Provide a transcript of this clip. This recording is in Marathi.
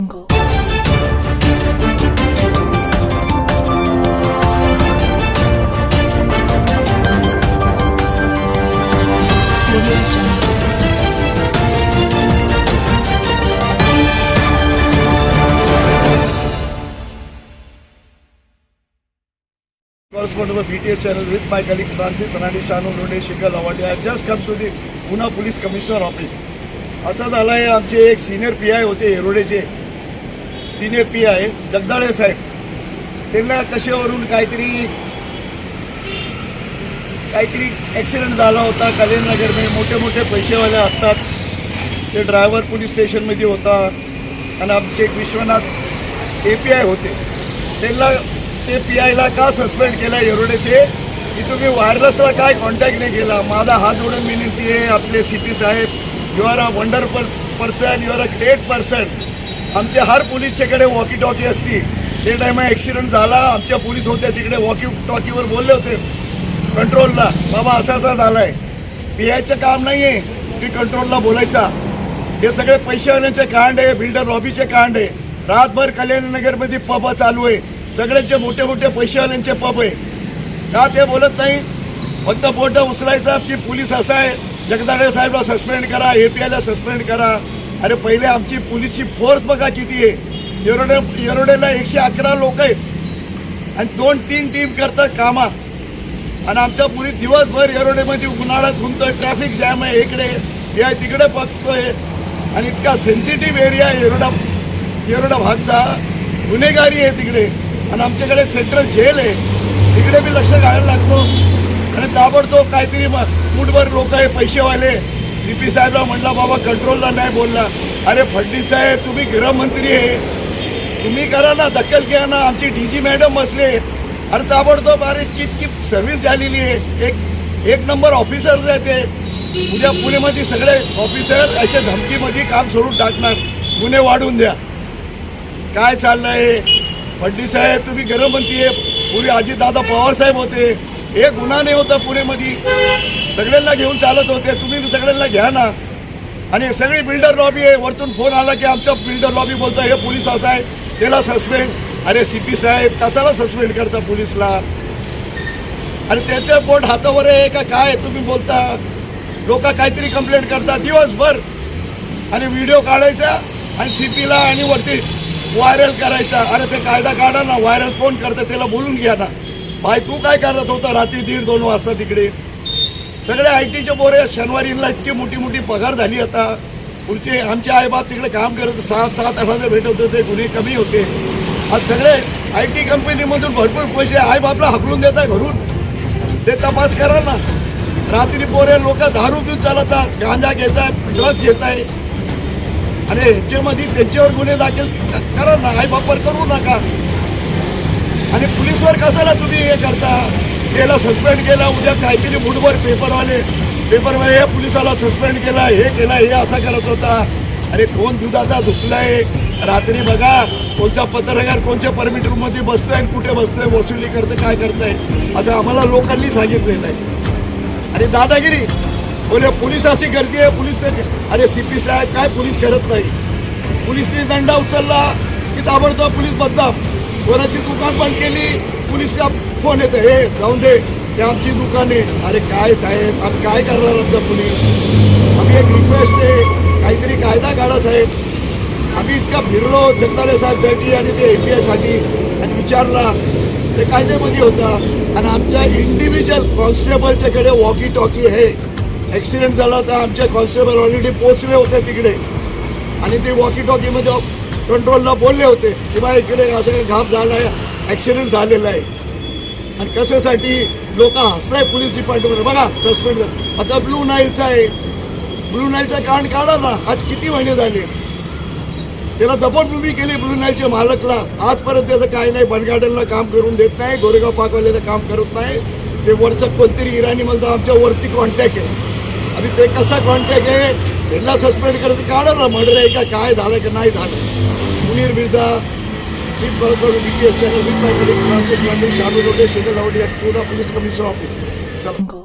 jungle. Correspondent of BTS channel with my colleague Francis Fernandez Shanu Rode, Shikhar Lawati. I have just come to the Pune Police Commissioner office. असं झालं आहे आमचे एक सिनियर पी आय होते येरोडेचे senior P I Jagdale saheb. त्यांना कशावरून काहीतरी काहीतरी ॲक्सिडेंट झाला होता कल्याणनगरमध्ये मोठे मोठे पैसेवाले असतात. ते ड्रायव्हर पोलीस स्टेशनमध्ये होता. आणि आमचे विश्वनाथ ए पी आय होते. त्यांना ते पी आयला का सस्पेंड केला येरोडेचे? की तुम्ही वायरलेसला काय कॉन्टॅक्ट नाही केला? माझा हात जोडून विनंती आहे आपले C P saheb. You are a wonderful person you are a great person आमच्या हर पोलीसच्याकडे वॉकी टॉकी असती. ते टायमा ॲक्सिडेंट झाला आमच्या पोलीस होते तिकडे वॉकी टॉकीवर बोलले होते. कंट्रोलला बाबा असा असा झाला आहे पी काम नाही आहे की कंट्रोलला बोलायचा. हे सगळे पैसेवाल्यांचे कांड आहे बिल्डर लॉबीचे कांड आहे. रातभर कल्याणनगरमध्ये पब चालू आहे. सगळ्यांचे मोठे मोठे पैसेवाल्यांचे पब आहे. का ते बोलत नाही? फक्त बोट उचलायचा की पोलीस असा आहे. जगदाळे साहेबला सस्पेंड करा ए पी आयला सस्पेंड करा. अरे पहिले आमची पोलीसची फोर्स बघा किती आहे. येरोडे येरोडेला एकशे अकरा लोक आहेत. आणि दोन तीन टीम करतात कामा. आणि आमच्या पुरी दिवसभर येरोडेमध्ये उन्हाळा घुमतोय ट्रॅफिक जॅम आहे इकडे. हे तिकडे बघतोय. आणि इतका सेन्सिटिव्ह एरिया आहे येरोडा येरोडा भागचा. गुन्हेगारी आहे तिकडे. आणि आमच्याकडे सेंट्रल जेल आहे. तिकडे बी लक्ष घालायला लागतो. आणि ताबडतोब काहीतरी म- मुठभर लोक आहे पैसेवाले. सी पी साहेबला म्हटला बाबा कंट्रोलला नाही बोलला. अरे फडणवीस साहेब तुम्ही गृहमंत्री आहे. तुम्ही करा ना दखल घ्या ना. आमची डी जी मॅडम बसले अरे ताबडतोब अरे कितकी सर्व्हिस झालेली आहे. एक एक नंबर ऑफिसर्स आहे ते. उद्या पुणेमध्ये सगळे ऑफिसर अशा धमकीमध्ये काम सोडून टाकणार. गुन्हे वाढून द्या. काय चाललंय? फडणवीस साहेब तुम्ही गृहमंत्री आहे. पूर्वी अजितदादा पवार साहेब होते. हे गुन्हा नाही होता पुणेमध्ये. सगळ्यांना घेऊन चालत होते. तुम्ही सगळ्यांना घ्या ना. आणि सगळी बिल्डर लॉबी आहे. वरतून फोन आला की आमचा बिल्डर लॉबी बोलतो हे पोलीस असा आहे त्याला सस्पेंड अरे सी पी साहेब कसाला सस्पेंड करता पोलीसला? आणि त्याचं बोट हातावर आहे का काय तुम्ही बोलता? लोक काहीतरी कंप्लेंट करतात. दिवसभर. आणि व्हिडिओ काढायचा आणि सी पीला आणि वरती व्हायरल करायचा. अरे ते कायदा काढा ना. व्हायरल कोण करतं त्याला बोलून घ्या ना. भाई तू काय करत होता? रात्री दीड दोन वाजता तिकडे. सगळे आय टीचे पोरे शनिवारीला इतकी मोठी मोठी पगार झाली आता. पुढचे आमचे आईबाप तिकडे काम करत होते. सात सात आठ हजार भेटत होते गुन्हे कमी होते. आज सगळे आय टी कंपनीमधून भरपूर पैसे आईबापला हकलून देतात घरून. ते तपास करा ना. रात्री पोरे लोक दारू पिऊन चालतात गांजा घेत आहे ड्रग्ज घेत आहे आणि ह्याच्यामध्ये त्यांच्यावर गुन्हे दाखल करा ना. आईबापवर करू नका. आणि पुलिसवर कशाला तुम्ही हे करता? त्याला सस्पेंड केला उद्या काहीतरी मुठभर पेपरवाले पेपरवाले हे पोलिसाला सस्पेंड केला हे केला हे असा करत होता. अरे कोण दुधाचा धुतलाय? रात्री बघा कोणचा पत्रकार कोणच्या परमिट रूममध्ये बसतोय आणि कुठे बसतोय वसुली करतं काय करताय? असं आम्हाला लोकांनी सांगितलेलं आहे आणि दादागिरी बोले पोलीस अशी गर्दी आहे पोलीस अरे सी पी साहेब काय पोलीस करत नाही? पोलिसने दंडा उचलला की ताबडतोब पोलीस बदनाम. कोणाची दुकान बंद केली पोलीसचा फोन येतो हे जाऊन दे ते आमची दुकाने अरे काय साहेब आम्ही काय करणार आमचं पोलीस? आम्ही एक रिक्वेस्ट आहे काहीतरी कायदा काढा साहेब. आम्ही इतका फिरलो जगदाळे साहेबसाठी आणि ते ए पी आयसाठी आणि विचारला ते कायद्यामध्ये होता. आणि आमच्या इंडिव्हिज्युअल कॉन्स्टेबलच्याकडे वॉकी टॉकी आहे. ॲक्सिडेंट झाला तर आमचे कॉन्स्टेबल ऑलरेडी पोचले होते तिकडे. आणि ते वॉकी टॉकीमध्ये कंट्रोलला बोलले होते की बा इकडे असं काही घाप झाला आहे ॲक्सिडेंट झालेला आहे. आणि कशासाठी लोक हसताय पोलीस डिपार्टमेंट बघा सस्पेंड आता ब्लू नाईलचा आहे. ब्लू नाईलचा कांड काढा ना. आज किती महिने झाले? त्याला दफनभूमी केली ब्लू नाईलच्या मालकला. आजपर्यंत त्याचं काही नाही. बनगार्डनला काम करून देत नाही. गोरेगाव पाकवाल्याला काम करत नाही. ते वरचं कोणतरी इराणी म्हणता आमच्या वरती कॉन्टॅक्ट आहे. आणि ते कसा कॉन्टॅक्ट आहे? त्यांना सस्पेंड करत काढा ना मर्डर आहे का? काय झालं का? नाही झालं. Munir Mirza Big Balkar BTS channel with my colleague Francis Randy Shadow Rodesh in the Laudi at Pune Police Commissioner Office. Salam.